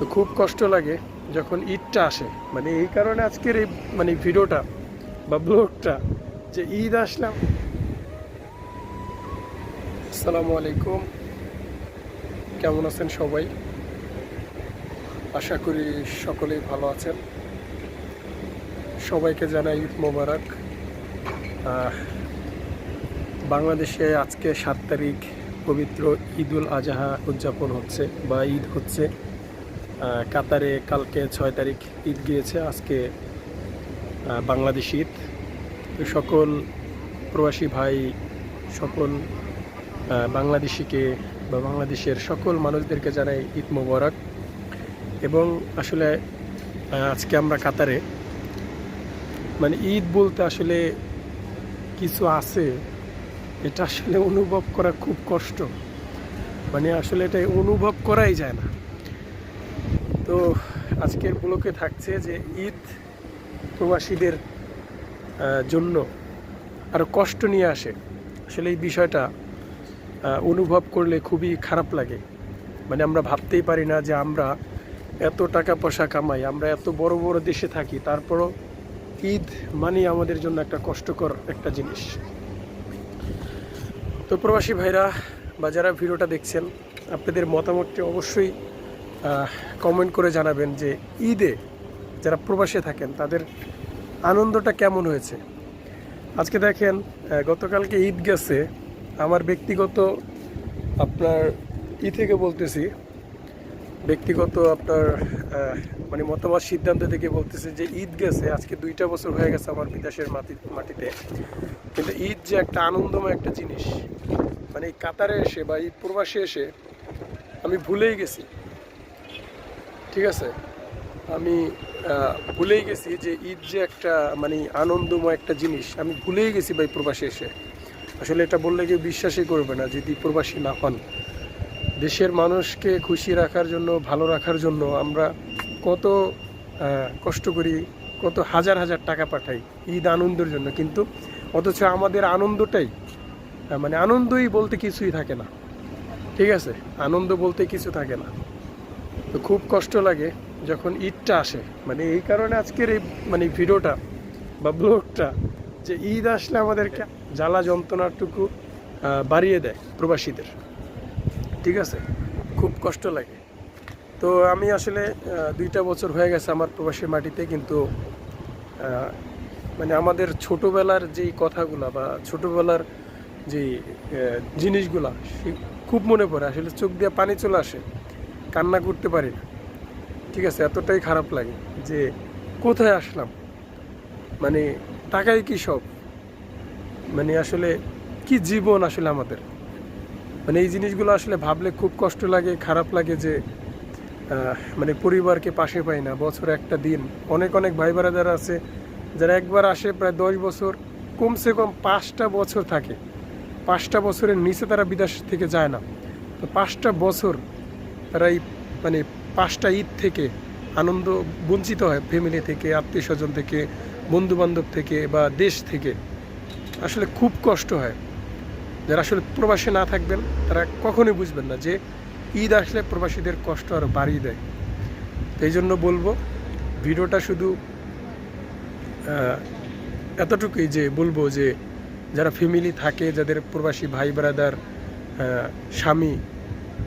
তো খুব কষ্ট লাগে যখন ঈদটা আসে। মানে এই কারণে আজকের এই মানে ভিডিওটা বা ব্লগটা যে ঈদ আসলাম। আসসালামু আলাইকুম। কেমন আছেন সবাই? আশা করি সকলেই ভালো আছেন। সবাইকে জানাই ঈদ মোবারক। বাংলাদেশে আজকে সাত তারিখ পবিত্র ঈদুল আজহা উদযাপন হচ্ছে বা ঈদ হচ্ছে। কাতারে কালকে ছয় তারিখ ঈদ গিয়েছে, আজকে বাংলাদেশ ঈদ। সকল প্রবাসী ভাই, সকল বাংলাদেশিকে বা বাংলাদেশের সকল মানুষদেরকে জানাই ঈদ মোবারক। এবং আসলে আজকে আমরা কাতারে মানে ঈদ বলতে আসলে কিছু আছে, এটা আসলে অনুভব করা খুব কষ্ট। মানে আসলে এটা অনুভব করাই যায় না। তো আজকের ব্লকে থাকছে যে ঈদ প্রবাসীদের জন্য আরও কষ্ট নিয়ে আসে। আসলে এই বিষয়টা অনুভব করলে খুবই খারাপ লাগে। মানে আমরা ভাবতেই পারি না যে আমরা এত টাকা পয়সা কামাই, আমরা এত বড় বড় দেশে থাকি, তারপরও ঈদ মানে আমাদের জন্য একটা কষ্টকর একটা জিনিস। তো প্রবাসী ভাইরা বা যারা ভিডিওটা দেখছেন, আপনাদের মতামতটি অবশ্যই কমেন্ট করে জানাবেন যে ঈদে যারা প্রবাসে থাকেন, তাদের আনন্দটা কেমন হয়েছে? আজকে দেখেন গতকালকে ঈদ গেছে। আমার ব্যক্তিগত আপনার ই থেকে বলতেছি, ব্যক্তিগত আপনার মানে মতামত সিদ্ধান্ত থেকে বলতেছে যে ঈদ গেছে, আজকে দুইটা বছর হয়ে গেছে আমার বিদেশের মাটি মাটিতে। কিন্তু ঈদ যে একটা আনন্দময় একটা জিনিস মানে কাতারে এসে বা ঈদ প্রবাসে এসে আমি ভুলেই গেছি। ঠিক আছে? আমি ভুলেই গেছি যে ঈদ যে একটা মানে আনন্দময় একটা জিনিস। আমি ভুলেই গেছি ভাই প্রবাসী এসে। আসলে এটা বললে কেউ বিশ্বাসই করবে না যদি প্রবাসী না হন। দেশের মানুষকে খুশি রাখার জন্য, ভালো রাখার জন্য আমরা কত কষ্ট করি, কত হাজার হাজার টাকা পাঠাই ঈদ আনন্দের জন্য। কিন্তু অথচ আমাদের আনন্দটাই মানে আনন্দই বলতে কিছুই থাকে না। ঠিক আছে? আনন্দ বলতে কিছু থাকে না। তো খুব কষ্ট লাগে যখন ঈদটা আসে। মানে এই কারণে আজকের এই মানে ভিডিওটা বা ব্লগটা যে ঈদ আসলে আমাদেরকে জ্বালা যন্ত্রণাটুকু বাড়িয়ে দেয় প্রবাসীদের। ঠিক আছে? খুব কষ্ট লাগে। তো আমি আসলে দুইটা বছর হয়ে গেছে আমার প্রবাসী মাটিতে কিন্তু মানে আমাদের ছোটোবেলার যেই কথাগুলা বা ছোটোবেলার আহ, জিনিসগুলা খুব মনে পড়ে। আসলে চোখ দিয়ে পানি চলে আসে। কান্না করতে পারি না। ঠিক আছে? এতটাই খারাপ লাগে যে কোথায় আসলাম? মানে টাকাই কি সব? মানে আসলে কি জীবন আসলে আমাদের? মানে এই জিনিসগুলো আসলে ভাবলে খুব কষ্ট লাগে, খারাপ লাগে যে মানে পরিবারকে পাশে পাই না। বছর একটা দিন। অনেক অনেক ভাই যারা আছে যারা একবার আসে প্রায় দশ বছর, কমসে কম পাঁচটা বছর থাকে। পাঁচটা বছরের নিচে তারা বিদেশ থেকে যায় না। তো পাঁচটা বছর তারা এই মানে পাঁচটা ঈদ থেকে আনন্দ বঞ্চিত হয় ফ্যামিলি থেকে, আত্মীয় স্বজন থেকে বন্ধু বান্ধব থেকে বা দেশ থেকে। আসলে খুব কষ্ট হয়। যারা আসলে প্রবাসে না থাকবেন, তারা কখনোই বুঝবেন না যে ঈদ আসলে প্রবাসীদের কষ্ট আরও বাড়িয়ে দেয়। এই জন্য বলব, ভিডিওটা শুধু এতটুকুই যে বলব যে, যারা ফ্যামিলি থাকে, যাদের প্রবাসী ভাই ব্রাদার স্বামী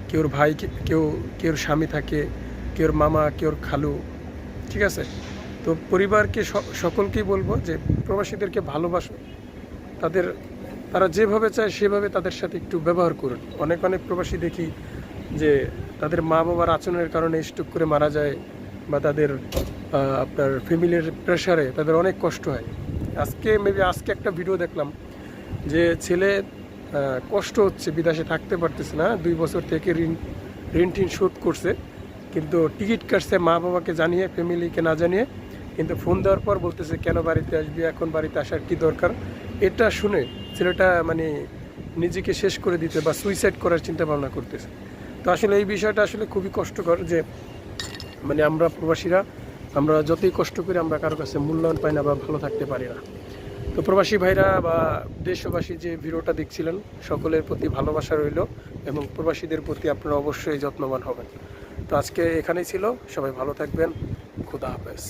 কেউর ভাই কেউ, কেউর স্বামী থাকে, কেউর মামা, কেউর খালু, ঠিক আছে? তো পরিবারকে সকলকেই বলব যে প্রবাসীদেরকে ভালোবাসো। তাদের, তারা যেভাবে চায় সেভাবে তাদের সাথে একটু ব্যবহার করুন। অনেক অনেক প্রবাসী দেখি যে তাদের মা বাবার আচরণের কারণে স্ট্রোক করে মারা যায় বা তাদের আপনার ফ্যামিলির প্রেশারে তাদের অনেক কষ্ট হয়। আজকে মেবি আজকে একটা ভিডিও দেখলাম যে ছেলে কষ্ট হচ্ছে, বিদেশে থাকতে পারতেছে না। দুই বছর থেকে ঋণ ঋণ টিন শোধ করছে। কিন্তু টিকিট কাটছে মা বাবাকে জানিয়ে, ফ্যামিলিকে না জানিয়ে। কিন্তু ফোন দেওয়ার পর বলতেছে, কেন বাড়িতে আসবি? এখন বাড়িতে আসার কি দরকার? এটা শুনে ছেলেটা মানে নিজেকে শেষ করে দিতে বা সুইসাইড করার চিন্তা ভাবনা করতেছে। তো আসলে এই বিষয়টা আসলে খুবই কষ্টকর যে মানে আমরা প্রবাসীরা, আমরা যতই কষ্ট করি, আমরা কারও কাছে মূল্যায়ন পাই না বা ভালো থাকতে পারি না। তো প্রবাসী ভাইরা বা দেশবাসী যে ভিডিওটা দেখছিলেন, সকলের প্রতি ভালোবাসা রইল এবং প্রবাসীদের প্রতি আপনারা অবশ্যই যত্নবান হবেন। তো আজকে এখানেই ছিল। সবাই ভালো থাকবেন। খুদা হাফেজ।